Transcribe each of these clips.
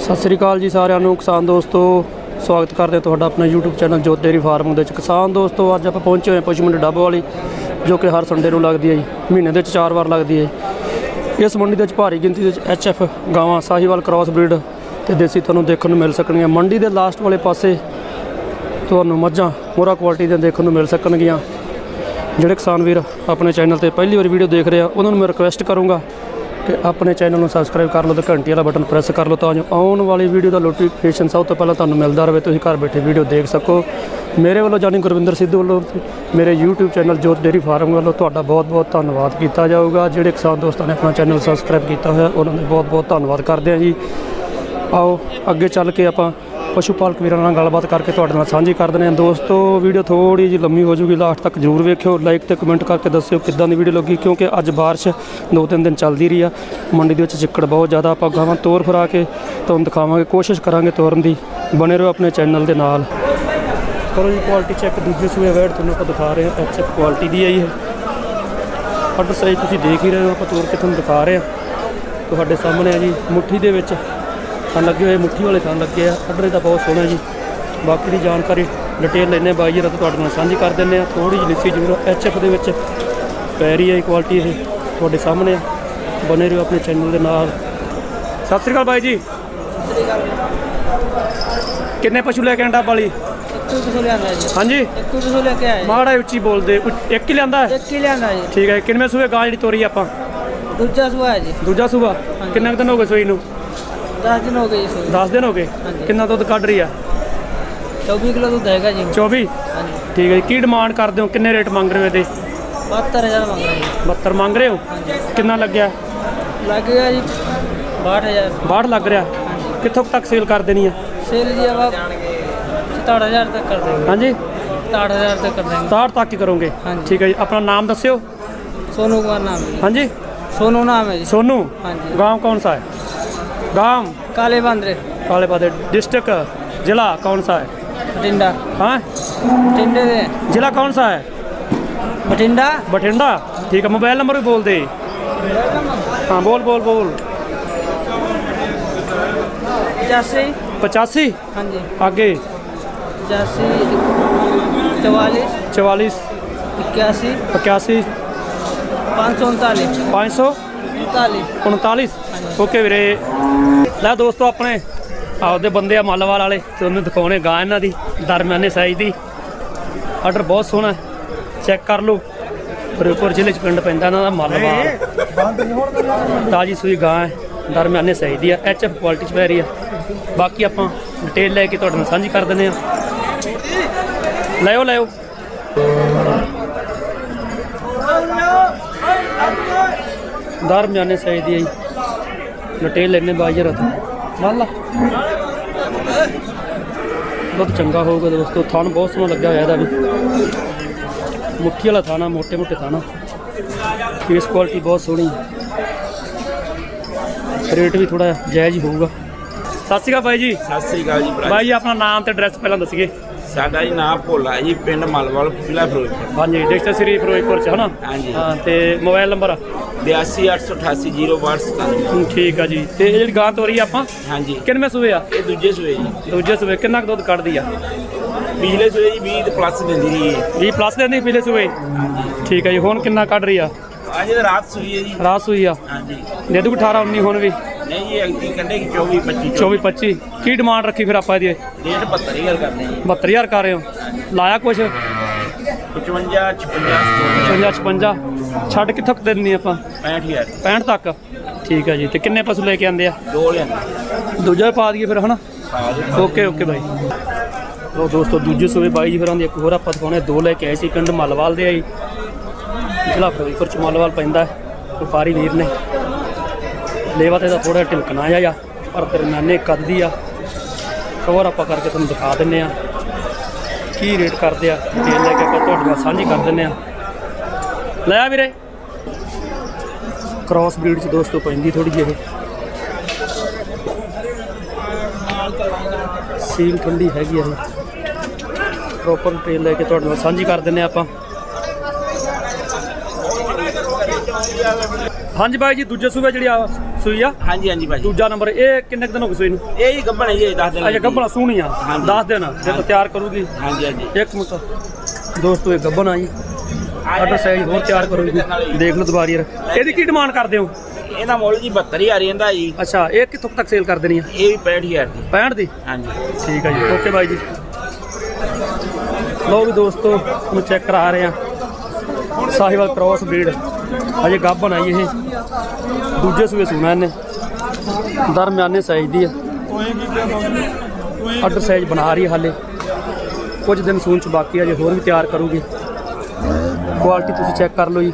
ਸਤਿ ਸ੍ਰੀ ਅਕਾਲ ਜੀ ਸਾਰਿਆਂ ਨੂੰ, ਕਿਸਾਨ ਦੋਸਤੋ, ਸਵਾਗਤ ਕਰਦੇ ਹਾਂ ਤੁਹਾਡਾ ਆਪਣੇ YouTube channel Jot dairy farm ਦੇ ਵਿੱਚ। ਕਿਸਾਨ ਦੋਸਤੋ, ਅੱਜ ਆਪਾਂ ਪਹੁੰਚੇ ਹੋਏ ਹਾਂ ਪਸ਼ੂ ਮੰਡੀ ਡੱਬ ਵਾਲੀ, ਜੋ ਕਿ ਹਰ ਸੰਡੇ ਨੂੰ ਲੱਗਦੀ ਹੈ ਜੀ, ਮਹੀਨੇ ਦੇ ਵਿੱਚ ਚਾਰ ਵਾਰ ਲੱਗਦੀ ਹੈ ਇਸ ਮੰਡੀ ਦੇ ਵਿੱਚ ਭਾਰੀ ਗਿਣਤੀ ਦੇ ਵਿੱਚ ਐਚਐਫ ਗਾਵਾਂ, ਸਾਹੀਵਾਲ ਕ੍ਰਾਸ ਬਰੀਡ ਤੇ ਦੇਸੀ ਤੁਹਾਨੂੰ ਦੇਖਣ ਨੂੰ ਮਿਲ ਸਕਣਗੀਆਂ। ਮੰਡੀ ਦੇ ਲਾਸਟ ਵਾਲੇ ਪਾਸੇ ਤੁਹਾਨੂੰ ਮੱਝਾਂ ਮੋਰਾ ਕੁਆਲਿਟੀ ਦੀਆਂ ਦੇਖਣ ਨੂੰ ਮਿਲ ਸਕਣਗੀਆਂ। ਜਿਹੜੇ ਕਿਸਾਨ ਵੀਰ ਆਪਣੇ ਚੈਨਲ ਤੇ ਪਹਿਲੀ ਵਾਰ ਵੀਡੀਓ ਦੇਖ ਰਹੇ ਆ, ਉਹਨਾਂ ਨੂੰ ਮੈਂ ਰਿਕੁਐਸਟ ਕਰੂੰਗਾ ਕਿ ਆਪਣੇ ਚੈਨਲ ਨੂੰ ਸਬਸਕ੍ਰਾਈਬ ਕਰ ਲਓ ਤੇ ਘੰਟੀ ਵਾਲਾ ਬਟਨ ਪ੍ਰੈਸ ਕਰ ਲਓ ਤਾਂ ਜੋ ਆਉਣ ਵਾਲੀ ਵੀਡੀਓ ਦਾ ਨੋਟੀਫਿਕੇਸ਼ਨ ਸਭ ਤੋਂ ਪਹਿਲਾਂ ਤੁਹਾਨੂੰ ਮਿਲਦਾ ਰਹੇ। ਤੁਸੀਂ ਘਰ ਬੈਠੇ ਵੀਡੀਓ ਦੇਖ ਸਕੋ। ਮੇਰੇ ਵੱਲੋਂ ਜਾਨੀ ਗੁਰਵਿੰਦਰ ਸਿੱਧੂ ਵੱਲੋਂ ਮੇਰੇ YouTube channel Jot dairy farm ਵੱਲੋਂ ਤੁਹਾਡਾ ਬਹੁਤ-ਬਹੁਤ ਧੰਨਵਾਦ ਕੀਤਾ ਜਾਊਗਾ। ਜਿਹੜੇ ਕਿਸਾਨ ਦੋਸਤਾਂ ਨੇ ਆਪਣਾ ਚੈਨਲ ਸਬਸਕ੍ਰਾਈਬ ਕੀਤਾ ਹੋਇਆ, ਉਹਨਾਂ ਦਾ ਬਹੁਤ-ਬਹੁਤ ਧੰਨਵਾਦ ਕਰਦੇ ਹਾਂ ਜੀ। ਆਓ, ਅੱਗੇ ਚੱਲ ਕੇ ਆਪਾਂ ਪਸ਼ੂ ਪਾਲਕ ਵੀਰਾਂ ਨਾਲ ਗੱਲਬਾਤ ਕਰਕੇ ਤੁਹਾਡੇ ਨਾਲ ਸਾਂਝੀ ਕਰ ਦਿੰਦੇ ਹਾਂ ਦੋਸਤੋ, ਵੀਡੀਓ ਥੋੜੀ ਜਿਹੀ ਲੰਮੀ ਹੋ ਜੂਗੀ, ਲਾਸਟ ਤੱਕ ਜਰੂਰ ਵੇਖਿਓ। ਲਾਈਕ ਤੇ ਕਮੈਂਟ ਕਰਕੇ ਦੱਸਿਓ ਕਿੱਦਾਂ ਦੀ ਵੀਡੀਓ ਲੱਗੀ, ਕਿਉਂਕਿ ਅੱਜ ਬਾਰਿਸ਼ ਦੋ ਤਿੰਨ ਦਿਨ ਚੱਲਦੀ ਰਹੀ ਆ। ਮੰਡੀ ਦੇ ਵਿੱਚ ਚਿੱਕੜ ਬਹੁਤ ਜ਼ਿਆਦਾ, ਆਪਾਂ ਗਾਵਾਂ ਤੋਰ ਫਰਾ ਕੇ ਤੁਹਾਨੂੰ ਦਿਖਾਵਾਂਗੇ। ਕੋਸ਼ਿਸ਼ ਕਰਾਂਗੇ ਤੋਰਨ ਦੀ। ਬਣੇ ਰਹੋ ਆਪਣੇ ਚੈਨਲ ਦੇ ਨਾਲ। ਕਰੋ ਜੀ ਕੁਆਲਿਟੀ ਚੈੱਕ ਦੂਜੇ ਸੂਏ ਵੈਡ ਤੁਹਾਨੂੰ ਆਪਾਂ ਦਿਖਾ ਰਹੇ ਹਾਂ। ਐਚਐਫ ਕੁਆਲਿਟੀ ਦੀ ਆਈ ਹੈ ਜੀ ਇਹ ਸਾਈਜ਼ ਤੁਸੀਂ ਦੇਖ ਹੀ ਰਹੇ ਹੋ, ਆਪਾਂ ਤੋਰ ਕੇ ਤੁਹਾਨੂੰ ਦਿਖਾ ਰਹੇ ਹਾਂ। ਤੁਹਾਡੇ ਸਾਹਮਣੇ ਆ ਜੀ ਮੁੱਠੀ ਦੇ ਵਿੱਚ ਥਣ ਲੱਗੇ ਹੋਏ ਮੁੱਠੀ ਵਾਲੇ ਥਣ ਲੱਗੇ ਆ। ਅੱਡਰੇ ਦਾ ਬਹੁਤ ਸੋਹਣਾ ਜੀ। ਬਾਕੀ ਦੀ ਜਾਣਕਾਰੀ ਡਿਟੇਲ ਲੈਣੇ ਬਾਈ ਜੀ ਤਾਂ ਤੁਹਾਡੇ ਨਾਲ ਸਾਂਝੀ ਕਰ ਦਿੰਦੇ ਆ ਥੋੜੀ ਜਿਹੀ ਲਿੱਸੀ ਜ਼ਰੂਰ ਐਚਐਫ ਦੇ ਵਿੱਚ ਪੈ ਰਹੀ ਹੈ ਕੁਆਲਿਟੀ ਇਹ ਤੁਹਾਡੇ ਸਾਹਮਣੇ। ਬਨੇ ਰਹੋ ਆਪਣੇ ਚੈਨਲ ਦੇ ਨਾਲ। ਸਤਿ ਸ੍ਰੀ ਅਕਾਲ ਬਾਈ ਜੀ। ਕਿੰਨੇ ਪਸ਼ੂ ਲੈ ਕੇ ਆਂਡਾ ਵਾਲੀ ਹਾਂਜੀ। ਇੱਕੋ ਕਿਸੋ ਲੈ ਕੇ ਆਏ ਮਾੜਾ ਉੱਚੀ ਬੋਲਦੇ। ਉੱਚ- ਇੱਕ ਹੀ ਲਿਆਂਦਾ? ਹੈ? ਇੱਕ ਹੀ ਲਿਆਂਦਾ ਜੀ। ਠੀਕ ਹੈ ਕਿੰਨੇ ਸੂਏ ਗਾਂ ਜਿਹੜੀ ਤੋਰੀ ਆਪਾਂ? ਦੂਜਾ ਸੁਆ ਹੈ ਜੀ। ਦੂਜਾ ਸੂਆ। ਕਿੰਨੇ ਕੁ ਦਿਨ ਹੋ ਗਏ ਸੂਈ ਨੂੰ? 10 ਦਿਨ ਹੋ ਗਏ ਦਿਨ ਹੋ ਗਏ? ਕਿੰਨਾ ਦੁੱਧ ਕੱਢ ਰਹੀ ਆ? 24 ਕਿਲੋ ਦੁੱਧ ਹੈਗਾ ਜੀ 24 ਠੀਕ ਹੈ ਜੀ। ਕੀ ਡਿਮਾਂਡ ਕਰਦੇ ਹੋ? ਕਿੰਨੇ ਰੇਟ ਮੰਗ ਰਹੇ ਹੋ ਇਹਦੇ? 72000 ਮੰਗ ਰਹੇ ਜੀ 72 ਮੰਗ ਰਹੇ ਹੋ? ਕਿੰਨਾ ਲੱਗਿਆ? ਲੱਗ ਗਿਆ ਜੀ 62000 ਬਾਹਠ ਲੱਗ ਰਿਹਾ? ਕਿੱਥੋਂ ਤੱਕ ਸੇਲ ਕਰ ਦੇਣੀ ਆ? ਸੇਲ ਜੀ ਆਵਾ 67000 ਤੱਕ ਕਰ ਦੇਂਗੇ ਹਾਂਜੀ। 67000 ਤੱਕ ਕਰ ਦੇਂਗੇ 67 ਤੱਕ ਹੀ ਕਰੋਗੇ। ਠੀਕ ਹੈ ਜੀ। ਆਪਣਾ ਨਾਮ ਦੱਸਿਓ। ਸੋਨੂ ਕੁਮਾਰ ਨਾਮ ਹਾਂਜੀ। ਸੋਨੂ ਨਾਮ ਹੈ ਜੀ। ਸੋਨੂ? ਹਾਂਜੀ। ਗਾਂਵ ਕੌਣ ਸਾ ਹੈ? गांव काले बांद्रे काले बादे डिस्ट्रिक्ट जिला कौन सा है बठिंडा हाँ बठिंडे से जिला कौन सा है बठिंडा बठिंडा ठीक है मोबाइल नंबर भी बोल दे हाँ बोल बोल बोल पचासी पचासी हाँ जी आगे पचासी चवालीस चवालीस इक्यासी इक्यासी पाँच सौ उनतालीस पाँच सौ उनतालीस 39 ਓਕੇ ਵੀਰੇ। ਲੈ ਦੋਸਤੋ ਆਪਣੇ ਆਪਦੇ ਬੰਦੇ ਆ ਮੱਲਵਾਲ ਵਾਲੇ ਤੁਹਾਨੂੰ ਦਿਖਾਉਣੇ ਗਾਂ ਇਹਨਾਂ ਦੀ ਦਰਮਿਆਨੇ ਸਾਈਜ਼ ਦੀ। ਆਰਡਰ ਬਹੁਤ ਸੋਹਣਾ ਚੈੱਕ ਕਰ ਲਓ। ਫਿਰੋਜ਼ਪੁਰ ਜ਼ਿਲ੍ਹੇ ਚ ਪਿੰਡ ਪੈਂਦਾ ਇਹਨਾਂ ਦਾ ਮੱਲਵਾਲ। ਤਾਜੀ ਸੂਈ ਗਾਂ ਹੈ ਦਰਮਿਆਨੇ ਸਾਈਜ਼ ਦੀ ਆ ਐਚਐਫ ਕੁਆਲਿਟੀ ਚ ਪੈ ਰਹੀ ਆ ਬਾਕੀ ਆਪਾਂ ਡਿਟੇਲ ਲੈ ਕੇ ਤੁਹਾਡੇ ਨਾਲ ਸਾਂਝੀ ਕਰ ਦਿੰਦੇ ਆ ਲਿਓ ਲਿਓ ਦਰਮਿਆਨੇ ਸਾਈਜ਼ ਦੀ ਆਈ ਨਟੇਲ ਲੈਨੇ ਬਾਜਰ ਹੱਥ ਮੰਨ ਬਹੁਤ ਚੰਗਾ ਹੋਊਗਾ ਦੋਸਤੋ ਥਣ ਬਹੁਤ ਸੋਹਣਾ ਲੱਗਿਆ ਹੋਇਆ ਇਹਦਾ ਵੀ। ਮੁੱਖੀ ਵਾਲਾ ਥਾਣਾ ਮੋٹے ਮੋٹے ਥਾਣਾ ਫੇਸ ਕੁਆਲਿਟੀ ਬਹੁਤ ਸੋਹਣੀ ਰੇਟ ਵੀ ਥੋੜਾ ਜਾਇਜ਼ ਹੀ ਹੋਊਗਾ। ਸਤਿ ਸ਼੍ਰੀ ਅਕਾਲ ਬਾਈ ਜੀ। ਸਤਿ ਸ੍ਰੀ ਅਕਾਲ ਜੀ ਭਾਈ ਜੀ ਆਪਣਾ ਨਾਮ ਤੇ ਐਡਰੈਸ ਪਹਿਲਾਂ ਦੱਸੀਏ। ਸਾਡਾ ਜੀ ਨਾਮ ਭੋਲਾ ਜੀ ਪਿੰਡ ਮਲਵਾਲ ਜ਼ਿਲ੍ਹਾ ਫਿਰੋਜ਼ਪੁਰ। ਹਾਂਜੀ ਡਿਸਟ੍ਰਿਕਟ ਸ੍ਰੀ ਫਿਰੋਜ਼ਪੁਰ ਚ ਹਨਾ? ਹਾਂਜੀ। ਹਾਂ ਤੇ ਮੋਬਾਈਲ ਨੰਬਰ? 828880 ਹੂੰ, ਠੀਕ ਆ ਜੀ। ਤੇ ਇਹ ਜਿਹੜੀ ਗਾਂ ਤੋਰੀ ਆ ਆਪਾਂ ਹਾਂਜੀ। ਕਿੰਨਵੇਂ ਸੂਏ ਆ? ਇਹ ਦੂਜੇ ਸੂਏ ਜੀ। ਦੂਜੇ ਸੂਏ ਕਿੰਨਾ ਕੁ ਦੁੱਧ ਕੱਢਦੀ ਆ? ਪਿਛਲੇ ਸੂਏ ਜੀ 20 ਤੇ ਪਲੱਸ ਦਿੰਦੀ ਰਹੀ ਹੈ 20 ਪਲੱਸ ਦੇ ਨਹੀਂ ਪਿਛਲੇ ਸੂਏ? ਠੀਕ ਹੈ ਜੀ ਹੁਣ ਕਿੰਨਾ ਕੱਢ ਰਹੀ ਆ? ਅੱਜ ਰਾਤ ਸੂਈ ਹੈ ਜੀ। ਰਾਤ ਸੂਈ ਆ। ਹਾਂਜੀ। ਦੇ ਦੂ 18 19 ਹੁਣ ਵੀ। ਨਹੀਂ ਜੀ ਅੰਕੀ ਕੱਢੇਗੀ 24 25 24 25 ਕੀ ਡਿਮਾਂਡ ਰੱਖੀ ਫਿਰ ਆਪਾਂ ਇਹਦੀ? ਡੇਢ 72 ਹੀ ਗੱਲ ਕਰਦੇ ਜੀ। 72000 ਕਰ ਰਹੇ ਹੋ। ਲਾਇਆ ਕੁਛ? 55 56 55 56 ਛੱਡ ਕਿੱਥੋਂ ਕੁ ਦੇਣੀ ਆਪਾਂ? 65000 65 ਤੱਕ? ਠੀਕ ਹੈ ਜੀ। ਤੇ ਕਿੰਨੇ ਪਸ਼ੂ ਲੈ ਕੇ ਆਂਦੇ ਆ? ਦੋ ਲਿਆਂਦੇ ਦੂਜਾ ਪਾ ਦਈਏ ਫਿਰ ਹਨਾ? ਓਕੇ ਓਕੇ ਬਾਈ। ਲੋ ਦੋਸਤੋ ਦੂਜੇ ਸੂਬੇ ਬਾਈ ਜੀ ਫਿਰਾਂ ਦੀ ਇੱਕ ਹੋਰ ਆਪਾਂ ਦਿਖਾਉਣੇ ਦੋ ਲੈ ਕੇ ਆਏ ਸੀ ਪਿੰਡ ਮਲਵਾਲ ਦੇ ਆਈ ਜ਼ਿਲ੍ਹਾ ਫਿਰੋਜ਼ਪੁਰ ਚ ਮਲਵਾਲ ਪੈਂਦਾ ਵਪਾਰੀ ਵੀਰ ਨੇ। ਲੇਵਾ ਤੇ ਦਾ ਥੋੜਾ ਢਿਲਕਣਾ ਜਿਹਾ ਆ, ਪਰ ਦਰਮਿਆਨੇ ਕੱਦ ਦੀ ਆ। ਕਵਰ ਆਪਾਂ ਕਰਕੇ ਤੁਹਾਨੂੰ ਦਿਖਾ ਦਿੰਨੇ ਆ। ਕੀ ਰੇਟ ਕਰਦੇ ਆ ਡਿਟੇਲ ਲੈ ਕੇ ਆਪਾਂ ਤੁਹਾਡੇ ਨਾਲ ਸਾਂਝੀ ਕਰ ਦਿੰਨੇ ਆ। ਲੈ ਆ ਵੀਰੇ। ਕ੍ਰਾਸ ਬਰੀਡ ਚ ਦੋਸਤੋ ਪੈਂਦੀ ਥੋੜੀ ਜਿਹੀ ਇਹ। ਸੀਲ ਠੰਡੀ ਹੈਗੀ ਆ ਪ੍ਰੋਪਰ ਡਿਟੇਲ ਲੈ ਕੇ ਤੁਹਾਡੇ ਨਾਲ ਸਾਂਝੀ ਕਰ ਦਿੰਨੇ ਆਪਾਂ। ਹਾਂਜੀ ਬਾਈ ਜੀ, ਦੂਜੇ ਸੂਬੇ ਜਿਹੜੀ ਆ ਸੂਈ ਆ? ਹਾਂਜੀ ਹਾਂਜੀ ਭਾਜੀ। ਦੂਜਾ ਨੰਬਰ ਇਹ ਕਿੰਨੇ ਕੁ ਦਿਨ ਹੋ ਗਏ ਸੂਈ ਨੂੰ? ਇਹ ਹੀ ਗੱਬਣ ਹੈ ਜੀ 10 ਦਿਨ ਅਜੇ ਗੱਬਣਾ ਸੂਣੀ ਆ। ਹਾਂਜੀ। 10 ਦਿਨ ਜਦੋਂ ਤਿਆਰ ਕਰੂਗੀ। ਹਾਂਜੀ ਹਾਂਜੀ। ਇੱਕ ਮਿੰਟ। ਦੋਸਤੋ ਇਹ ਗੱਬਣ ਆ ਜੀ। ਸਾਈਜ਼ ਹੋਰ ਤਿਆਰ ਕਰੂਗੀ। ਦੇਖ ਲਓ ਦੁਬਾਰੀ ਯਾਰ। ਇਹਦੀ ਕੀ ਡਿਮਾਂਡ ਕਰਦੇ ਹੋ? ਇਹਦਾ ਮੁੱਲ ਜੀ 72000 ਇਹਦਾ ਜੀ। ਅੱਛਾ ਇਹ ਕਿੱਥੋਂ ਤੱਕ ਸੇਲ ਕਰ ਦੇਣੀ ਆ? ਇਹ ਵੀ 65000 ਦੀ। 65 ਦੀ? ਹਾਂਜੀ। ਠੀਕ ਹੈ ਜੀ। ਓਕੇ ਬਾਈ ਜੀ। ਲਓ ਵੀ ਦੋਸਤੋ ਨੂੰ ਚੈੱਕ ਕਰਾ ਰਹੇ ਆ। ਸਾਹੀਵਾਲ ਕ੍ਰਾਸ ਬਰੀਡ ਅਜੇ ਗੱਭਣ ਆਈ ਇਹ। ਦੂਜੇ ਸੂਏ ਸੂਣਾ ਇਹਨੇ। ਦਰਮਿਆਨੇ ਸਾਈਜ਼ ਦੀ ਆ। ਅੱਡ ਸਾਈਜ਼ ਬਣਾ ਰਹੀ ਹੈ ਹਾਲੇ। ਕੁਝ ਦਿਨ ਸੂਣ ਚ ਬਾਕੀ ਆ ਜੇ ਹੋਰ ਵੀ ਤਿਆਰ ਕਰੂਗੀ। ਕੁਆਲਿਟੀ ਤੁਸੀਂ ਚੈੱਕ ਕਰ ਲਓ ਜੀ।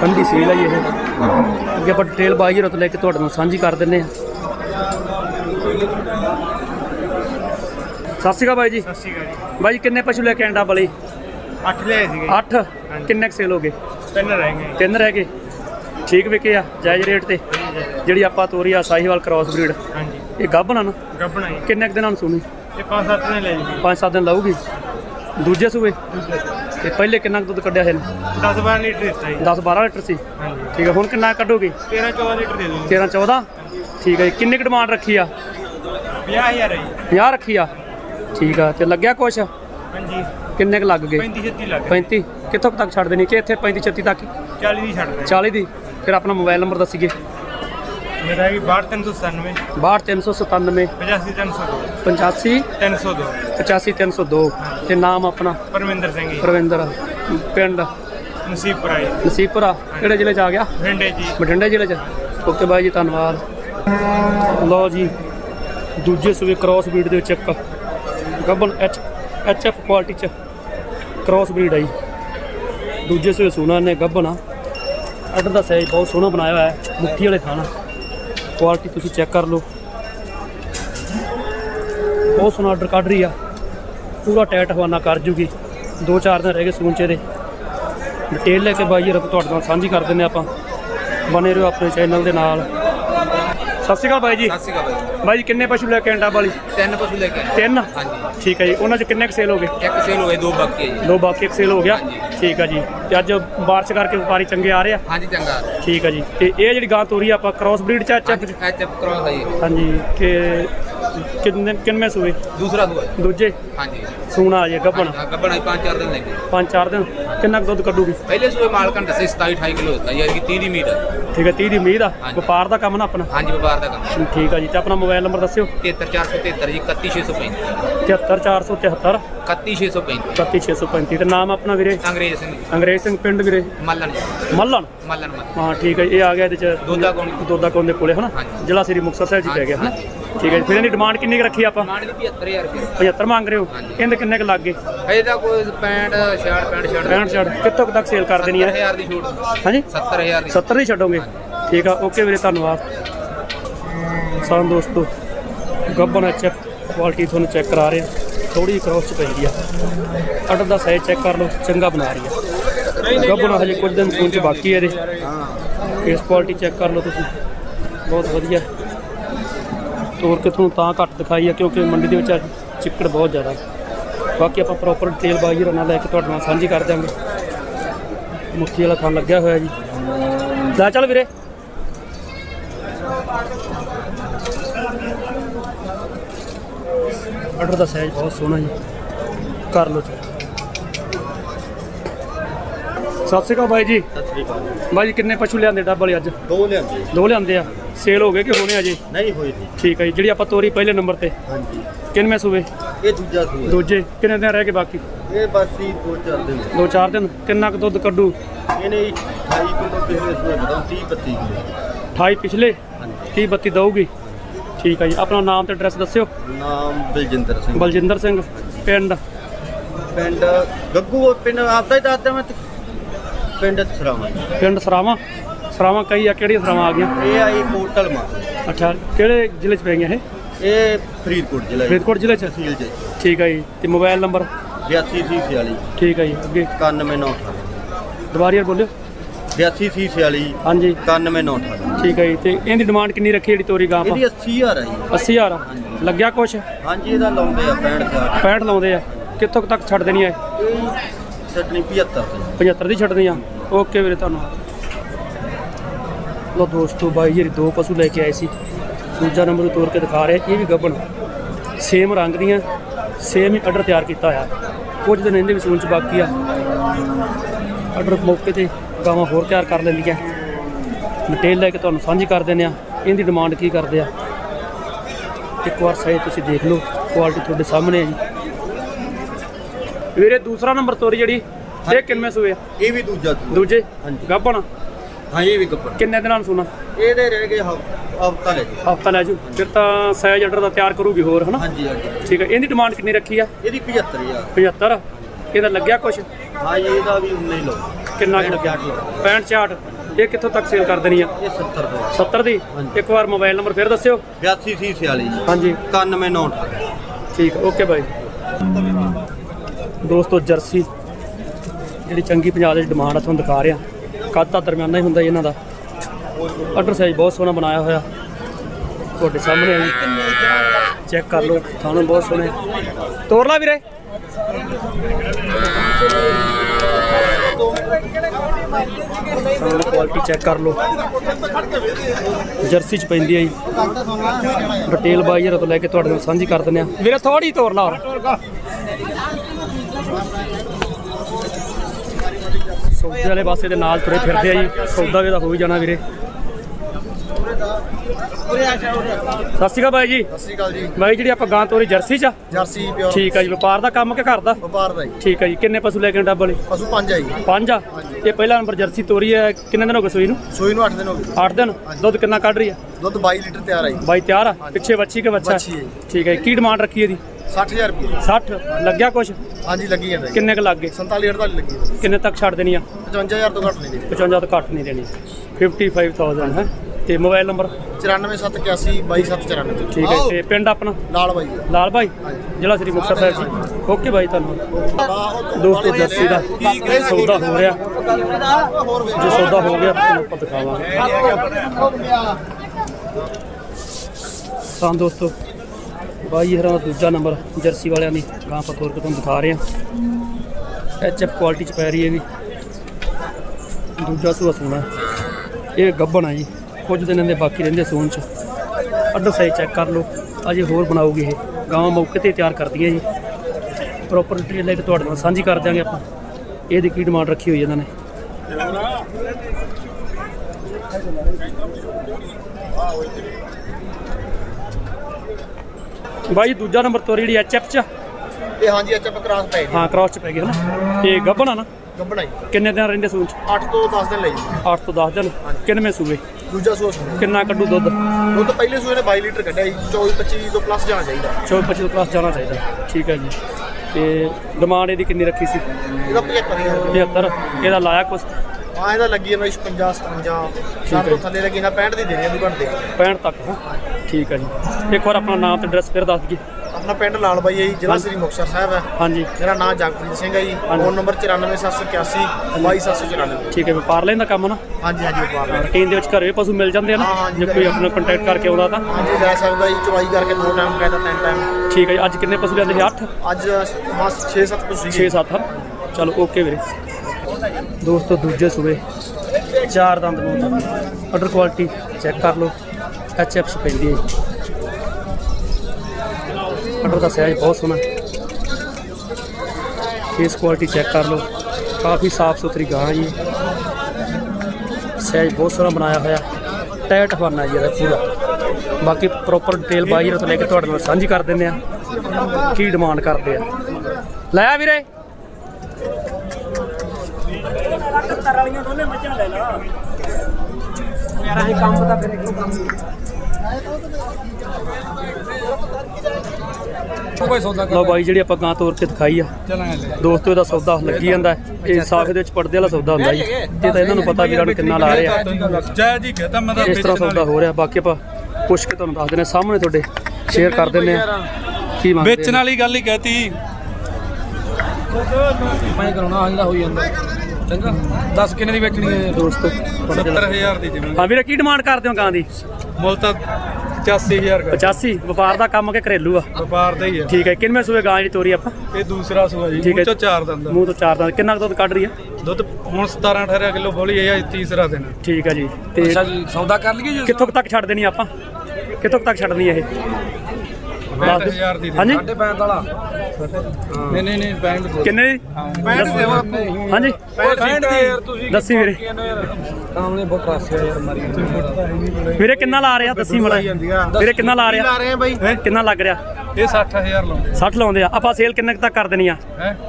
ਠੰਡੀ ਸੇਲ ਆ ਜੀ ਇਹ। ਅੱਗੇ ਆਪਾਂ ਡਿਟੇਲ ਬਾਈ ਰਤ ਲੈ ਕੇ ਤੁਹਾਡੇ ਨਾਲ ਸਾਂਝੀ ਕਰ ਦਿੰਨੇ ਆ ਸਤਿ ਸ਼੍ਰੀ ਅਕਾਲ ਬਾਈ ਜੀ। ਸਤਿ ਸ਼੍ਰੀ ਅਕਾਲ ਜੀ। ਬਾਈ ਜੀ ਕਿੰਨੇ ਪਸ਼ੂ ਲੈ ਕੇ ਆਂਡਾ ਬਲੀ 8 ਲਿਆਏ ਸੀਗੇ। 8 ਕਿੰਨੇ ਸੇਲ ਹੋ ਗਏ? ਤਿੰਨ ਰਹਿ ਗਏ। ਤਿੰਨ ਰਹਿ ਗਏ। ਠੀਕ ਵਿਕੇ ਆ ਜਾਇਜ਼ ਰੇਟ ਤੇ। ਜਿਹੜੀ ਆਪਾਂ ਤੋਰੀ ਆ ਸਾਹੀਵਾਲ ਕ੍ਰਾਸ ਬਰੀਡ ਹਾਂਜੀ। ਇਹ ਗੱਭਣਾ ਨਾ ਗੱਬਣਾ ਜੀ। ਕਿੰਨੇ ਕੁ ਦਿਨਾਂ ਨੂੰ ਸੁਣੀ? ਇਹ ਪੰਜ ਸੱਤ ਨੇ ਲੈ ਜੀ। 5-7 ਦਿਨ ਲਾਊਗੀ? ਦੂਜੇ ਸੂਏ? ਤੇ ਪਹਿਲੇ ਕਿੰਨਾ ਕੁ ਦੁੱਧ ਕੱਢਿਆ ਹੈ 10 12 ਲੀਟਰ ਦਿੱਤਾ ਜੀ। 10-12 ਲੀਟਰ ਸੀ? ਹਾਂਜੀ। ਠੀਕ ਹੈ ਹੁਣ ਕਿੰਨਾ ਕੱਢੋਗੇ? 13 14 ਲੀਟਰ ਦੇ ਦੂੰਗੇ 13-14 ਠੀਕ ਹੈ ਕਿੰਨੇ ਕੁ ਡਿਮਾਂਡ ਰੱਖੀ ਆ? 50000 ਹੈ ਜੀ। 50 ਰੱਖੀ ਆ? ਠੀਕ ਆ ਤੇ ਲੱਗਿਆ ਕੁਛ? ਹਾਂਜੀ। ਕਿੰਨੇ ਕੁ ਲੱਗ ਗਏ? 35 36 ਲੱਗ 35 ਕਿੱਥੋਂ ਕੁ ਤੱਕ ਛੱਡ ਦੇਣੀ? ਕਿ ਇੱਥੇ 35 36 ਤੱਕ? ਹੀ? 40 ਦੀ ਛੱਡ ਦੇ 40 ਦੀ? ਫਿਰ ਆਪਣਾ ਮੋਬਾਈਲ ਨੰਬਰ ਦੱਸੀਏ। ਮੇਰਾ ਹੈ 62397 62397 85302 85 302 85302 ਤੇ ਨਾਮ ਆਪਣਾ? ਪਰਮਿੰਦਰ ਸਿੰਘ ਜੀ। ਪ੍ਰਵਿੰਦਰ ਪਿੰਡ? ਨਸੀਬਪੁਰਾ ਜੀ। ਨਸੀਬਪੁਰਾ ਕਿਹੜੇ ਜ਼ਿਲ੍ਹੇ ਚ ਆ ਗਿਆ? ਭਿੰਡੇ ਜੀ। ਬਠਿੰਡੇ ਜ਼ਿਲ੍ਹੇ ਚ। ਓਕੇ ਬਾਈ ਜੀ ਧੰਨਵਾਦ। ਲਓ ਜੀ ਦੂਜੇ ਸੂਏ ਕ੍ਰਾਸ ਬਰੀਡ ਦੇ ਵਿੱਚ ਇੱਕ ਗੱਬਨ ਐਚ ਐਚ ਐਫ ਕੁਆਲਿਟੀ ਚ। ਕ੍ਰਾਸ ਬਰੀਡ ਜੀ। ਦੂਜੇ ਸੂਏ ਸੋਨਾ ਨੇ ਗੱਭਣਾ। ਆ ਅੱਡ ਦਾ ਸਾਈਜ਼ ਬਹੁਤ ਸੋਹਣਾ ਬਣਾਇਆ ਹੋਇਆ ਹੈ। ਮੁੱਠੀ ਵਾਲੇ ਖਾਣਾ ਕੁਆਲਿਟੀ ਤੁਸੀਂ ਚੈੱਕ ਕਰ ਲਓ। ਬਹੁਤ ਸੋਹਣਾ ਆਰਡਰ ਕੱਢ ਰਹੀ ਆ। ਪੂਰਾ ਟੈਟ ਹਵਾਨਾ ਕਰ ਜੂਗੀ। ਦੋ ਚਾਰ ਦਿਨ ਰਹਿ ਗਏ ਸੂਨਚੇ ਦੇ ਡਿਟੇਲ ਲੈ ਕੇ ਬਾਈ ਰਬ ਤੁਹਾਡੇ ਨਾਲ ਸਾਂਝੀ ਕਰ ਦਿੰਨੇ ਆਪਾਂ। ਬਨੇ ਰਹੋ ਆਪਣੇ ਚੈਨਲ ਦੇ ਨਾਲ। ਸਤਿ ਸ਼੍ਰੀ ਅਕਾਲ ਬਾਈ ਜੀ। ਸਤਿ ਸ਼੍ਰੀ ਅਕਾਲ ਬਾਈ। ਬਾਈ ਜੀ ਕਿੰਨੇ ਪਸ਼ੂ ਲੈ ਕੇ ਆਂਡਾ ਵਾਲੀ? ਤਿੰਨ ਪਸ਼ੂ ਲੈ ਕੇ ਆਏ। ਤਿੰਨ? ਹਾਂਜੀ। ਠੀਕ ਹੈ ਜੀ। ਉਹਨਾਂ ਚ ਕਿੰਨੇ ਕੁ ਸੇਲ ਹੋ ਗਏ? ਇੱਕ ਸੇਲ ਹੋਏ ਦੋ ਬਾਕੀ ਹੈ ਜੀ। ਦੋ ਬਾਕੀ ਇੱਕ ਸੇਲ ਹੋ ਗਿਆ? ਹਾਂਜੀ। ਠੀਕ ਹੈ ਜੀ। ਤੇ ਅੱਜ ਬਾਰਿਸ਼ ਕਰਕੇ ਵਪਾਰੀ ਚੰਗੇ ਆ ਰਹੇ ਆ? ਹਾਂਜੀ ਚੰਗਾ ਠੀਕ ਹੈ ਜੀ। ਤੇ ਇਹ ਜਿਹੜੀ ਗਾਂ ਤੋਰੀ ਆਪਾਂ ਕ੍ਰਾਸ ਬਰੀਡ ਚ? ਅੱਛਾ ਅੱਜ ਐਚਐਫ ਕਰਾਉਣਾ ਹੈ ਹਾਂਜੀ। ਕਿ ਕਿੰਨੇ ਕਿੰਨੇ ਸੂਏ? ਦੂਸਰਾ ਦੂਆ ਦੂਜੇ? ਹਾਂਜੀ। ਸੂਣਾ ਆ ਜੇ ਗੱਭਣ ਹਾਂ, ਗੱਬਣ ਆਈ ਪੰਜ ਚਾਰ ਦਿਨ ਲੱਗੇ ਪੰਜ ਚਾਰ ਦਿਨ? ਕਿੰਨਾ ਕੁ ਦੁੱਧ ਕੱਢੂਗੀ? ਪਹਿਲੇ ਸੂਏ ਮਾਲਕਾਂ ਨੇ ਦੱਸੇ 27 28 ਕਿਲੋ ਦਿੱਤਾ ਯਾਰ ਕਿ 30 ਦੀ ਮੀਟ ਹੈ ਠੀਕ ਹੈ 30 ਦੀ ਉਮੀਦ ਆ? ਹਾਂਜੀ। ਵਪਾਰ ਦਾ ਕੰਮ ਨਾ ਆਪਣਾ? ਹਾਂਜੀ ਵਪਾਰ ਦਾ ਕੰਮ। ਠੀਕ ਹੈ ਜੀ ਤੇ ਆਪਣਾ ਮੋਬਾਈਲ ਨੰਬਰ ਦੱਸਿਓ। 73473 ਜੀ 31635 73473 31635 31635 ਤੇ ਨਾਮ ਆਪਣਾ ਵੀਰੇ? ਅੰਗਰੇਜ਼ ਸਿੰਘ। ਅੰਗਰੇਜ਼ ਸਿੰਘ ਪਿੰਡ ਵੀਰੇ? ਮੱਲਣ ਜੀ, ਮੱਲਣ? ਮੱਲਣ ਮੱਲਣ। ਹਾਂ ਠੀਕ ਹੈ ਇਹ ਆ ਗਿਆ ਇਹਦੇ ਚ ਦੋਦਾ ਕੌਣ? ਦੋਦਾ ਕੌਣ ਦੇ ਕੋਲੇ ਹਨਾ? ਹਾਂਜੀ। ਜ਼ਿਲ੍ਹਾ ਸ੍ਰੀ ਮੁਕਤਸਰ ਸਾਹਿਬ ਜੀ ਪੈ ਗਿਆ ਹਨਾ? ਠੀਕ ਹੈ ਜੀ। ਫਿਰ ਇਹਦੀ ਡਿਮਾਂਡ ਕਿੰਨੀ ਕੁ ਰੱਖੀ ਆਪਾਂ? ਮਾਂਡ ਦੀ 75000 ਰੁਪਏ। 75 ਮੰਗ ਰਹੇ ਹੋ। ਇਹਦੇ ਕਿੰਨੇ ਕੁ ਲੱਗ? ਗਏ ਤਾਂ ਕੋਈ 65 66 65 66 65 ਛੱਡ ਕਿੱਥੋਂ ਕੁ ਤੱਕ ਸੇਲ ਕਰ ਦੇਣੀ ਹੈ? 70000 ਦੀ ਛੂਟ। ਹਾਂਜੀ? 70000 ਦੀ। 70 ਹੀ ਛੱਡੋਗੇ? ਠੀਕ ਆ ਓਕੇ ਵੀਰੇ ਧੰਨਵਾਦ। ਸਾਨ ਦੋਸਤੋ ਗੱਬਨ ਚੈੱਕ ਕੁਆਲਿਟੀ ਤੁਹਾਨੂੰ ਚੈੱਕ ਕਰਾ ਰਹੇ ਹਾਂ ਥੋੜੀ ਕ੍ਰੋਸ ਚ ਪੈਂਦੀ ਆ। ਆਰਡਰ ਦਾ ਸਾਈਜ਼ ਚੈੱਕ ਕਰ ਲਓ ਚੰਗਾ ਬਣਾ ਰਹੀ ਆ। ਗੱਬਨ ਹਜੇ ਕੁਝ ਦਿਨ ਸੂਣ ਚ ਬਾਕੀ ਹੈ ਇਹਦੇ। ਇਸ ਕੁਆਲਿਟੀ ਚੈੱਕ ਕਰ ਲਓ ਤੁਸੀਂ। ਬਹੁਤ ਵਧੀਆ। ਤੋਰ ਕੇ ਤੁਹਾਨੂੰ ਤਾਂ ਘੱਟ ਦਿਖਾਈ ਆ ਕਿਉਂਕਿ ਮੰਡੀ ਦੇ ਵਿੱਚ ਅੱਜ ਚਿੱਕੜ ਬਹੁਤ ਜ਼ਿਆਦਾ। ਬਾਕੀ ਆਪਾਂ ਪ੍ਰੋਪਰ ਡਿਟੇਲ ਬਾਈ ਨਾਲ ਲੈ ਕੇ ਤੁਹਾਡੇ ਨਾਲ ਸਾਂਝੀ ਕਰ ਦਿਆਂਗੇ। ਮੁੱਠੀ ਵਾਲਾ ਥਾਂ ਲੱਗਿਆ ਹੋਇਆ ਜੀ। ਲੈ ਚੱਲ ਵੀਰੇ। ਆਰਡਰ ਦਾ ਸਾਈਜ਼ ਬਹੁਤ ਸੋਹਣਾ ਜੀ। ਕਰ ਲਓ ਜੀ। ਸਤਿ ਸ਼੍ਰੀ ਅਕਾਲ ਬਾਈ ਜੀ। ਸਤਿ ਸ੍ਰੀ ਅਕਾਲ ਬਾਈ ਜੀ ਕਿੰਨੇ ਪਸ਼ੂ ਲਿਆਂਦੇ ਡੱਬ ਵਾਲੇ ਅੱਜ? ਦੋ ਲਿਆਂਦੇ। ਦੋ ਲਿਆਂਦੇ ਆ। ਸੇਲ ਹੋ ਗਏ ਕਿ ਹੋਣੇ ਅਜੇ ਨਹੀਂ ਹੋਈ ਜੀ। ਠੀਕ ਹੈ ਜੀ ਜਿਹੜੀ ਆਪਾਂ ਤੋਰੀ ਪਹਿਲੇ ਨੰਬਰ ਤੇ। ਹਾਂਜੀ। ਕਿੰਨਵੇਂ ਸੂਵੇ ਇਹ ਦੂਜਾ ਸੂਆ ਦੂਜੇ ਕਿੰਨੇ ਦਿਨ ਰਹਿ ਗਏ ਬਾਕੀ? ਇਹ ਦੋ ਚਾਰ ਦਿਨ। ਦੋ ਚਾਰ ਦਿਨ? ਕਿੰਨਾ ਕੁ ਦੁੱਧ ਕੱਢੂ? ਇਹਨੇ 28 ਕਿਲੋ ਪਿਛਲੇ ਸੂਏ ਬਤਾਉ 30 32 ਕਿਲੋ। 28 ਪਿਛਲੇ? ਹਾਂਜੀ। 30 32 ਦਊਗੀ। ਠੀਕ ਹੈ ਜੀ ਆਪਣਾ ਨਾਮ ਤੇ ਐਡਰੈਸ ਦੱਸਿਓ। ਨਾਮ ਬਲਜਿੰਦਰ ਸਿੰਘ। ਬਲਜਿੰਦਰ ਸਿੰਘ ਪਿੰਡ? ਪਿੰਡ ਗੱਗੂ ਪਿੰਡ ਆਪਦਾ ਹੀ ਦੱਸਦਾ ਮੈਂ ਤੇ। ਪਿੰਡ ਸਰਾਵਾਂ ਪਿੰਡ ਸਰਾਵਾਂ? ਸਰਾਵਾਂ ਕਈ ਆ ਕਿਹੜੀਆਂ ਸਰਾਵਾਂ ਆ ਗਈਆਂ? ਇਹ ਆਈ ਕੋਟਲ ਮਾ। ਅੱਛਾ ਕਿਹੜੇ ਜ਼ਿਲ੍ਹੇ 'ਚ ਪੈ ਗਈਆਂ ਇਹ? ਇਹ ਫਰੀਦਕੋਟ ਜ਼ਿਲ੍ਹਾ ਜੀ। ਫਰੀਦਕੋਟ ਜ਼ਿਲ੍ਹੇ 'ਚ? ਤਹਿਸੀਲ ਜੀ ਠੀਕ ਹੈ ਜੀ ਤੇ ਮੋਬਾਈਲ ਨੰਬਰ? 8240 ਠੀਕ ਹੈ ਜੀ ਅੱਗੇ। 91918 ਦੁਬਾਰਾ ਯਾਰ ਬੋਲਿਓ। 8240 ਹਾਂਜੀ। 91918 ਠੀਕ ਹੈ ਜੀ ਤੇ ਇਹਦੀ ਡਿਮਾਂਡ ਕਿੰਨੀ ਰੱਖੀ ਜਿਹੜੀ ਤੋਰੀ ਗਾਂ ਆਪਾਂ? ਇਹਦੀ 80000 ਆ ਜੀ। 80000 ਲੱਗਿਆ ਕੁਛ? ਹਾਂਜੀ ਇਹਦਾ ਲਾਉਂਦੇ ਆ 65 60 65 ਲਾਉਂਦੇ ਆ। ਕਿੱਥੋਂ ਕੁ ਤੱਕ ਛੱਡ ਦੇਣੀ ਹੈ ਇਹ? ਛੱਡਣੀ 75 ਤੇ 75 ਦੀ ਛੱਡਣੀ ਆ। ਓਕੇ ਵੀਰੇ ਧੰਨਵਾਦ। ਲੋ ਦੋਸਤੋ ਬਾਈ ਜੀ ਦੋ ਪਸ਼ੂ ਲੈ ਕੇ ਆਏ ਸੀ। ਦੂਜਾ ਨੰਬਰ ਤੋੜ ਕੇ ਦਿਖਾ ਰਹੇ ਇਹ ਵੀ ਗੱਬਣ। ਸੇਮ ਰੰਗ ਦੀਆਂ ਸੇਮ ਹੀ ਆਰਡਰ ਤਿਆਰ ਕੀਤਾ ਹੋਇਆ। ਕੁਝ ਦਿਨ ਇਹਦੇ ਵੀ ਸੂਣ ਚ ਬਾਕੀ ਆ। ਆਰਡਰ ਮੌਕੇ ਤੇ ਗਾਵਾਂ ਹੋਰ ਤਿਆਰ ਕਰ ਲੈਂਦੀਆਂ। ਡਿਟੇਲ ਲੈ ਕੇ ਤੁਹਾਨੂੰ ਸਾਂਝੀ ਕਰ ਦਿੰਦੇ ਆ ਇਹਦੀ ਡਿਮਾਂਡ ਕੀ ਕਰਦੇ ਆ। ਇੱਕ ਵਾਰ ਸਹੀ ਤੁਸੀਂ ਦੇਖ ਲਓ ਕੁਆਲਿਟੀ ਤੁਹਾਡੇ ਸਾਹਮਣੇ ਹੈ ਜੀ। ਵੀਰੇ ਦੂਸਰਾ ਨੰਬਰ ਤੋਰੀ ਜਿਹੜੀ ਇਹ ਕਿੰਨੇ ਸੂਏ ਆ? ਇਹ ਵੀ ਦੂਜਾ। ਦੂਜੇ? ਹਾਂਜੀ। ਗੱਬਣ? ਹਾਂ ਇਹ ਵੀ ਗੱਬਣ ਕਿੰਨੇ ਦਿਨਾਂ ਨੂੰ ਸੁਣਾ ਇਹਦੇ ਰਹਿ ਗਏ ਹਫਤਾ ਲੈ ਜੀ। ਹਫਤਾ ਲੈ ਜੂ। ਫਿਰ ਤਾਂ ਸਾਈਜ਼ ਆਰਡਰ ਦਾ ਤਿਆਰ ਕਰੂਗੀ ਹੋਰ ਹਨਾ? ਹਾਂਜੀ ਹਾਂਜੀ। ਠੀਕ ਹੈ ਇਹਦੀ ਡਿਮਾਂਡ ਕਿੰਨੀ ਰੱਖੀ ਆ? ਇਹਦੀ 75000 75 ਇਹਦਾ ਲੱਗਿਆ ਕੁਛ? ਹਾਂ ਜੀ, ਇਹਦਾ ਵੀ ਉਨਾ ਹੀ ਲਓ। ਕਿੰਨਾ ਕੁ? ਲਓ। 65 66 ਇਹ ਕਿੱਥੋਂ ਤੱਕ ਸੇਲ ਕਰ ਦੇਣੀ ਆ? ਇਹ 70 ਦਾ 70 ਦੀ? ਹਾਂਜੀ। ਇੱਕ ਵਾਰ ਮੋਬਾਈਲ ਨੰਬਰ ਫਿਰ ਦੱਸਿਓ। 82 ਸੀ 46 ਜੀ ਹਾਂਜੀ। 9198 ਠੀਕ ਓਕੇ ਬਾਈ। ਦੋਸਤੋ ਜਰਸੀ। ਜਿਹੜੀ ਚੰਗੀ ਪੰਜਾਬ ਦੀ ਡਿਮਾਂਡ ਆ ਤੁਹਾਨੂੰ ਦਿਖਾ ਰਿਹਾ। ਕੱਦ ਤਾਂ ਦਰਮਿਆਨਾ ਹੀ ਹੁੰਦਾ ਜੀ ਇਹਨਾਂ ਦਾ। ਅਟਰ ਸਾਈਜ਼ ਬਹੁਤ ਸੋਹਣਾ ਬਣਾਇਆ ਹੋਇਆ। ਤੁਹਾਡੇ ਸਾਹਮਣੇ ਆ ਜੀ। ਚੈੱਕ ਕਰ ਲਓ ਤੁਹਾਨੂੰ ਬਹੁਤ ਸੋਹਣੇ। ਤੋਰ ਲਾ ਵੀਰੇ। ਤੁਹਾਨੂੰ ਕੁਆਲਿਟੀ ਚੈੱਕ ਕਰ ਲਓ। ਜਰਸੀ ਚ ਪੈਂਦੀ ਆ ਜੀ। ਡਿਟੇਲ ਬਾਈਰ ਤੋਂ ਲੈ ਕੇ ਤੁਹਾਡੇ ਨਾਲ ਸਾਂਝੀ ਕਰ ਦਿੰਦੇ ਆ। ਵੀਰੇ ਥੋੜੀ ਤੋਰ ਲਾ। ਸੌਦੇ ਵਾਲੇ ਪਾਸੇ ਦੇ ਨਾਲ ਤੁਰੇ ਫਿਰਦੇ ਆ ਜੀ। ਸੌਦਾ ਵੀ ਤਾਂ ਹੋ ਹੀ ਜਾਣਾ ਵੀਰੇ। ਸਤਿ ਸ਼੍ਰੀ ਅਕਾਲ ਬਾਈ ਜੀ। ਸਤਿ ਸ਼੍ਰੀ ਅਕਾਲ ਜੀ। ਬਾਈ ਜਿਹੜੀ ਆਪਾਂ ਗਾਂ ਤੋਰੀ ਜਰਸੀ ਚ ਆ? Jersey pure. ਠੀਕ ਆ ਜੀ ਵਪਾਰ ਦਾ ਕੰਮ ਕਿ ਘਰ ਦਾ? ਵਪਾਰ ਦਾ ਜੀ। ਠੀਕ ਆ ਜੀ ਕਿੰਨੇ ਪਸ਼ੂ ਲੈ ਕੇ ਡੱਬ ਵਾਲੇ? ਪਸ਼ੂ ਪੰਜ ਆ ਜੀ। ਪੰਜ ਆ? ਇਹ ਪਹਿਲਾ ਨੰਬਰ ਜਰਸੀ ਤੋਰੀ ਹੈ ਕਿੰਨੇ ਦਿਨ ਹੋ ਗਏ ਸੂਈ ਨੂੰ? ਸੂਈ ਨੂੰ 8 ਦਿਨ ਹੋ ਗਏ। 8 ਦਿਨ? ਦੁੱਧ ਕਿੰਨਾ ਕੱਢ ਰਹੀ ਆ ਦੁੱਧ 22 ਲੀਟਰ ਤਿਆਰ ਆ ਜੀ। ਬਾਈ ਤਿਆਰ ਆ? ਪਿੱਛੇ ਵੱਛੀ ਕੇ ਬੱਚਾ ਵੱਛੀ ਹੈ ਜੀ। ਠੀਕ ਹੈ। ਕੀ ਡਿਮਾਂਡ ਰੱਖੀ ਇਹਦੀ? 60000 ਰੁਪਏ। 60 ਲੱਗਿਆ ਕੁਛ? ਹਾਂਜੀ ਲੱਗੀ ਜਾਂਦਾ ਜੀ। ਕਿੰਨੇ ਕ ਲੱਗ ਗਏ? 47 48 ਲੱਗੀ ਜਾਂਦੀ। ਕਿੰਨੇ ਤੱਕ ਛੱਡ ਦੇਣੀ ਆ? 55000 ਤੋਂ ਘੱਟ ਨਹੀਂ ਦੇ 55 ਤੋਂ ਘੱਟ ਨਹੀਂ ਦੇਣੀ। 55000 ਹੈ? ਤੇ ਮੋਬਾਈਲ ਨੰਬਰ 94781 22794 ਠੀਕ ਹੈ ਤੇ ਪਿੰਡ ਆਪਣਾ? ਲਾਲ ਬਾਈ। ਲਾਲ ਭਾਈ ਜ਼ਿਲ੍ਹਾ ਸ੍ਰੀ ਮੁਕਤਸਰ ਸਾਹਿਬ ਜੀ। ਓਕੇ ਬਾਈ ਧੰਨਵਾਦ। ਦੋਸਤੋ ਜੱਸੀ ਦਾ। ਸੌਦਾ ਹੋ ਰਿਹਾ। ਜੇ ਸੌਦਾ ਹੋ ਗਿਆ ਆਪਾਂ ਦਿਖਾਵਾਂਗੇ। ਤਾਂ ਦੋਸਤੋ। ਬਾਈ ਹਰਾਂ ਦਾ ਦੂਜਾ ਨੰਬਰ ਜਰਸੀ ਵਾਲਿਆਂ ਦੀ ਗਾਂ ਪਤੋਰ ਕੇ ਤੁਹਾਨੂੰ ਦਿਖਾ ਰਹੇ ਹਾਂ। ਐਚ ਐਫ ਕੁਆਲਿਟੀ ਚ ਪੈ ਰਹੀ ਹੈ ਵੀ ਦੂਜਾ ਸੂਆ ਸੋਨਾ। ਇਹ ਗੱਬਣ ਆ ਜੀ। ਕੁਝ ਦਿਨਾਂ ਦੇ ਬਾਕੀ ਰਹਿੰਦੇ ਸੂਣ ਚ। ਅੱਡੋ ਸਹੀ ਚੈੱਕ ਕਰ ਲਓ। ਅਜੇ ਹੋਰ ਬਣਾਉਗੀ ਇਹ। ਗਾਵਾਂ ਮੌਕੇ ਤੇ ਤਿਆਰ ਕਰਦੀਆਂ ਜੀ। ਪ੍ਰੋਪਰ ਡਿਟੇਲ ਇਹ ਕੇ ਤੁਹਾਡੇ ਨਾਲ ਸਾਂਝੀ ਕਰ ਦਿਆਂਗੇ ਆਪਾਂ। ਇਹਦੀ ਕੀ ਡਿਮਾਂਡ ਰੱਖੀ ਹੋਈ ਇਹਨਾਂ ਨੇ। ਬਾਈ ਦੂਜਾ ਨੰਬਰ ਤੋਰੀ ਜਿਹੜੀ ਐਚਐਫ ਚ? ਇਹ ਹਾਂਜੀ ਅੱਛਾ ਕਰਾਸ ਪੈ ਜੀ ਹਾਂ ਕ੍ਰਾਸ ਚ ਪੈ ਗਈ ਹਨਾ ਤੇ ਗੱਬਣਾ ਨਾ? ਗੱਬਣਾ ਜੀ। ਕਿੰਨੇ ਦਿਨ ਰਹਿੰਦੇ ਸੂਣ ਚ? 8 ਤੋਂ 10 ਦਿਨ ਲਈ ਜੀ। 8 ਤੋਂ 10 ਦਿਨ। ਕਿੰਨਵੇਂ ਸੂਏ? ਦੂਜਾ ਸੂਆ ਕਿੰਨਾ ਕੱਢੂ ਦੁੱਧ? ਦੁੱਧ ਪਹਿਲੇ ਸੂਏ ਨੇ 22 ਲੀਟਰ ਕੱਢਿਆ ਜੀ। 24 25 ਤੋਂ ਪਲੱਸ ਜਾਣਾ ਚਾਹੀਦਾ। 24 25 ਪਲੱਸ ਜਾਣਾ ਚਾਹੀਦਾ। ਠੀਕ ਹੈ ਜੀ। ਤੇ ਡਿਮਾਂਡ ਇਹਦੀ ਕਿੰਨੀ ਰੱਖੀ ਸੀ? ਇਹਦਾ 75000 75 ਇਹਦਾ ਲਾਇਆ ਕੁਛ? ਹਾਂ ਇਹਦਾ ਲੱਗੀ ਜਾਂਦਾ 56 57 60 ਤੋਂ ਥੱਲੇ ਲੱਗੀ ਨਾ 65 ਦੀ ਦੇਣੀ ਇਹਨੂੰ ਘੱਟ ਦੇ। 65 ਤੱਕ ਹਾਂ। ਠੀਕ ਹੈ ਜੀ। ਇੱਕ ਵਾਰ ਆਪਣਾ ਨਾਮ ਤੇ ਐਡਰੈਸ ਫਿਰ ਦੱਸ ਦਈਏ। ਆਪਣਾ ਪਿੰਡ ਲਾਲ ਬਾਈ ਹੈ ਜੀ ਜ਼ਿਲ੍ਹਾ ਸ੍ਰੀ ਮੁਕਤਸਰ ਸਾਹਿਬ ਹੈ ਹਾਂਜੀ। ਮੇਰਾ ਨਾਮ ਜਗਪ੍ਰੀਤ ਸਿੰਘ ਹੈ ਜੀ ਫੋਨ ਨੰਬਰ 94781 22794 ਠੀਕ ਹੈ ਵਪਾਰ ਲੈਣ ਦਾ ਕੰਮ ਨਾ? ਹਾਂਜੀ ਹਾਂਜੀ ਵਪਾਰ ਦਾ। ਰੂਟੀਨ ਦੇ ਵਿੱਚ ਘਰੇ ਪਸ਼ੂ ਮਿਲ ਜਾਂਦੇ ਆ ਨਾ? ਜੇ ਕੋਈ ਆਪਣਾ ਕੰਟੈਕਟ ਕਰਕੇ ਆਉਂਦਾ ਤਾਂ? ਹਾਂਜੀ ਲੈ ਸਕਦਾ ਜੀ ਚਵਾਈ ਕਰਕੇ ਦੋ ਟਾਈਮ ਕਹਿੰਦਾ ਤਿੰਨ ਟਾਈਮ ਠੀਕ ਹੈ ਜੀ ਅੱਜ ਕਿੰਨੇ ਪਸ਼ੂ ਲਿਆਂਦੇ ਸੀ? 8 ਅੱਜ ਬਸ 6-7 ਕੁ ਸੀਗੇ। 6-7 ਹਨ ਚਲੋ ਓਕੇ ਵੀਰੇ। ਦੋਸਤੋ, ਦੂਜੇ ਸੂਏ ਚਾਰ ਦੰਦ ਨੂੰ ਆਰਡਰ ਕੁਆਲਿਟੀ ਚੈੱਕ ਕਰ ਲਓ। ਐਚ ਐਫ ਪੈਂਦੀ ਹੈ ਜੀ। ਆਰਡਰ ਦਾ ਸਾਈਜ਼ ਬਹੁਤ ਸੋਹਣਾ। ਫੇਸ ਕੁਆਲਿਟੀ ਚੈੱਕ ਕਰ ਲਓ। ਕਾਫੀ ਸਾਫ਼ ਸੁਥਰੀ ਗਾਂ ਜੀ। ਸਾਈਜ਼ ਬਹੁਤ ਸੋਹਣਾ ਬਣਾਇਆ ਹੋਇਆ। ਟਾਇਟ ਫਰਨਾ ਜੀ ਇਹਦਾ ਪੂਰਾ। ਬਾਕੀ ਪ੍ਰੋਪਰ ਡਿਟੇਲ ਬਾਈ ਤੋਂ ਲੈ ਕੇ ਤੁਹਾਡੇ ਨਾਲ ਸਾਂਝੀ ਕਰ ਦਿੰਦੇ ਆ ਕੀ ਡਿਮਾਂਡ ਕਰਦੇ ਆ। ਲੈ ਆ ਵੀਰੇ ਲਓ ਬਾਈ ਜਿਹੜੀ ਆਪਾਂ ਗਾਂ ਤੋਰ ਕੇ ਦਿਖਾਈ ਆ। ਦੋਸਤੋ ਇਹਦਾ ਸੌਦਾ ਲੱਗੀ ਜਾਂਦਾ ਹੈ। ਇਹ ਸਾਫੇ ਦੇ ਵਿੱਚ ਪਰਦੇ ਵਾਲਾ ਸੌਦਾ ਹੁੰਦਾ ਜੀ। ਇਹ ਤਾਂ ਇਹਨਾਂ ਨੂੰ ਪਤਾ ਵੀਰਾਂ ਨੂੰ ਕਿੰਨਾ ਲਾ ਰਹੇ। ਆ ਜੈ ਜੀ ਕਹਤਾ ਮੈਂ ਤਾਂ ਇਸ ਤਰ੍ਹਾਂ ਸੌਦਾ ਹੋ ਰਿਹਾ। ਬਾਕੀ ਆਪਾਂ ਪੁੱਛ ਕੇ ਤੁਹਾਨੂੰ ਦੱਸ ਦਿੰਦੇ ਸਾਹਮਣੇ ਤੁਹਾਡੇ ਸ਼ੇਅਰ ਕਰ ਦਿੰਦੇ ਆ ਕੀ ਮੰਗਦੇ ਵੇਚਣ ਵਾਲੀ ਗੱਲ ਹੀ ਕਹਤੀ। ਮੈਂ ਕਰਾਉਣਾ ਹਾਂ ਜਿਹੜਾ ਹੋਈ ਜਾਂਦਾ। ਚੰਗਾ। 10 ਕਿੰਨੇ ਦੀ ਵੇਚਣੀ ਹੈ ਦੋਸਤੋ 70000 ਦੀ ਜਿਵੇਂ। ਹਾਂ ਵੀਰੇ ਕੀ ਡਿਮਾਂਡ ਕਰਦੇ ਹੋ ਗਾਂ ਦੀ? ਮੁੱਲ ਤਾਂ 85000 ਦਾ 85 ਵਪਾਰ ਦਾ ਕੰਮ ਕਿ ਘਰੇਲੂ ਆ। ਵਪਾਰ ਦਾ ਹੀ ਹੈ ਠੀਕ ਹੈ ਕਿੰਨਵੇਂ ਸੂਏ ਗਾਂ ਜਿਹੜੀ ਤੋਰੀ ਆਪਾਂ? ਇਹ ਦੂਸਰਾ ਸੂਆ ਜੀ। ਮੂੰਹ ਚੋਂ ਚਾਰ ਦੰਦ ਮੂੰਹ ਤੋਂ ਚਾਰ ਦਾ ਕਿੰਨਾ ਕੁ ਦੁੱਧ ਕੱਢ ਰਹੀ ਆ? ਦੁੱਧ ਹੁਣ 17 18 ਕਿਲੋ ਬੋਲੀ ਹੈ ਇਹ ਤੀਸਰਾ ਦਿਨ ਠੀਕ ਹੈ ਜੀ। ਤੇ ਜੀ ਸੌਦਾ ਕਰ ਲਈਏ ਕਿੱਥੋਂ ਤੱਕ ਛੱਡ ਦੇਣੀ ਆਪਾਂ? ਕਿੱਥੋਂ ਤੱਕ ਛੱਡਣੀ ਇਹ? 65000 ਦੀ ਹਾਂਜੀ? ਪੈਂਟ ਵਾਲਾ। ਨਹੀਂ ਨਹੀਂ ਨਹੀਂ ਬੈਂਡ ਕਿੰਨੇ ਦੀ? ਹਾਂਜੀ। ਯਾਰ ਤੁਸੀਂ ਦੱਸੀ ਵੀਰੇ। ਸਾਹਮਣੇ ਬਹੁਤ ਰਾਸਿਆ ਯਾਰ ਮਾਰੀ ਵੀਰੇ ਕਿੰਨਾ ਲਾ ਰਿਹਾ? ਦੱਸੀ ਮੜਾ ਵੀਰੇ ਕਿੰਨਾ ਲਾ ਰਿਹਾ? ਲਾ ਰਹੇ ਆ ਬਾਈ? ਕਿੰਨਾ ਲੱਗ ਰਿਹਾ? ਇਹ 60000 ਲਾਉਂਦੇ 60 ਲਾਉਂਦੇ ਆ। ਆਪਾਂ ਸੇਲ ਕਿੰਨੇ ਕੁ ਤੱਕ ਕਰ ਦੇਣੀ ਆ?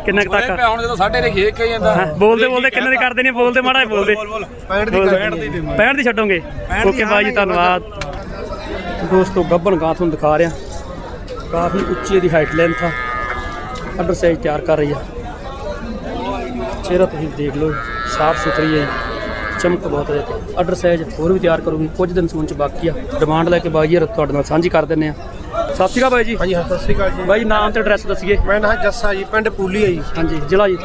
ਕਿੰਨੇ ਕੁ ਤੱਕ? ਹੁਣ ਜਦੋਂ ਸਾਡੇ ਦੇ ਖੇਕ ਕਹੀ ਜਾਂਦਾ। ਹੈਂ, ਬੋਲਦੇ ਬੋਲਦੇ ਕਿੰਨੇ ਦੀ ਕਰ ਦੇਣੀ ਆ? ਬੋਲਦੇ ਮਾੜਾ ਬੋਲਦੇ। 65 ਦੀ ਦੇ 65 ਦੀ ਛੱਡੋਗੇ? ਓਕੇ ਬਾਈ ਜੀ ਧੰਨਵਾਦ। ਦੋਸਤੋ ਗੱਬਨ ਗਾਂ ਤੁਹਾਨੂੰ ਦਿਖਾ ਰਿਹਾ। ਕਾਫੀ ਉੱਚੀ ਇਹਦੀ ਹਾਈਟ ਲੈਂਥ ਆ। ਅੰਡਰ ਸਾਈਜ਼ ਤਿਆਰ ਕਰ ਰਹੀ ਆ। ਚਿਹਰਾ ਤੁਸੀਂ ਦੇਖ ਲਓ, ਸਾਫ਼ ਸੁਥਰੀ ਹੈ ਚਮਕ ਬਹੁਤ ਹੈ ਅੰਡਰ ਸਾਈਜ਼ ਹੋਰ ਵੀ ਤਿਆਰ ਕਰੂਗੀ। ਕੁਝ ਦਿਨ ਸੂਣ ਚ ਬਾਕੀ ਆ। ਡਿਮਾਂਡ ਲੈ ਕੇ ਬਾਈ ਜੀ ਤੁਹਾਡੇ ਨਾਲ ਸਾਂਝੀ ਕਰ ਦਿੰਨੇ ਆ। ਸਤਿ ਸ਼੍ਰੀ ਅਕਾਲ ਬਾਈ ਜੀ। ਹਾਂਜੀ ਹਾਂ ਸਤਿ ਸ਼੍ਰੀ ਅਕਾਲ ਜੀ। ਬਾਈ ਨਾਮ ਤੇ ਐਡਰੈਸ ਦੱਸੀਏ। ਮੈਂ ਨਾ ਜੱਸਾ ਜੀ ਪਿੰਡ ਪੂਲੀ ਹੈ ਜੀ। ਹਾਂਜੀ ਜ਼ਿਲ੍ਹਾ ਜੀ।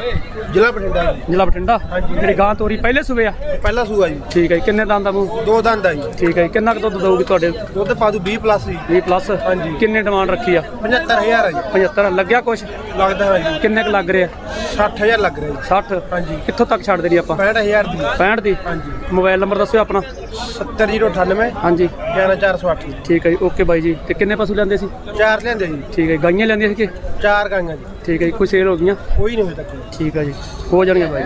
ਜ਼ਿਲ੍ਹਾ ਬਠਿੰਡਾ ਜੀ। ਜ਼ਿਲ੍ਹਾ ਬਠਿੰਡਾ। ਹਾਂਜੀ। ਮੇਰੀ ਗਾਂ ਤੋਰੀ ਪਹਿਲੇ ਸੂਏ ਆ? ਪਹਿਲਾ ਸੂਆ ਜੀ। ਠੀਕ ਹੈ ਜੀ। ਕਿੰਨੇ ਦੰਦ ਦਾ ਮੂੰਹ? ਦੋ ਦੰਦ ਆ ਜੀ। ਠੀਕ ਹੈ ਜੀ। ਕਿੰਨਾ ਕੁ ਦੁੱਧ ਦਊਗੀ ਤੁਹਾਡੇ? ਦੁੱਧ ਪਾ ਦੂ 20 ਪਲੱਸ ਜੀ। 20 ਪਲੱਸ ਹਾਂਜੀ। ਕਿੰਨੇ ਡਿਮਾਂਡ ਰੱਖੀ ਆ? 75000 ਆ ਜੀ। 75 ਲੱਗਿਆ ਕੁਛ? ਲੱਗਦਾ ਹੈ ਜੀ। ਕਿੰਨੇ ਕੁ ਲੱਗ ਰਿਹਾ? 60000 ਲੱਗ ਰਿਹਾ 60 ਹਾਂਜੀ। ਕਿੱਥੋਂ ਤੱਕ ਛੱਡ ਦੇਣੀ ਆਪਾਂ? ਜੀ 65000 ਦੀ। 65 ਦੀ? ਹਾਂਜੀ। ਮੋਬਾਈਲ ਨੰਬਰ ਦੱਸਿਓ ਆਪਣਾ। 70098 ਹਾਂਜੀ। 11408 ਠੀਕ ਹੈ ਜੀ ਓਕੇ ਬਾਈ ਜੀ। ਤੇ ਕਿੰਨੇ ਪਸ਼ੂ ਲੈਂਦੇ ਸੀ? ਚਾਰ ਲਿਆਂਦੇ ਜੀ ਠੀਕ ਹੈ। ਗਾਈਆਂ ਲੈਂਦੀਆਂ ਸੀ ਕਿ? ਚਾਰ ਗਾਈਆਂ ਜੀ। ਠੀਕ ਹੈ ਜੀ ਕੋਈ ਸੇਲ ਹੋ ਗਈਆਂ? ਕੋਈ ਨਹੀਂ ਹੋਇਆ ਤੱਕ। ਠੀਕ ਹੈ ਜੀ ਹੋ ਜਾਣਗੇ ਬਾਈ।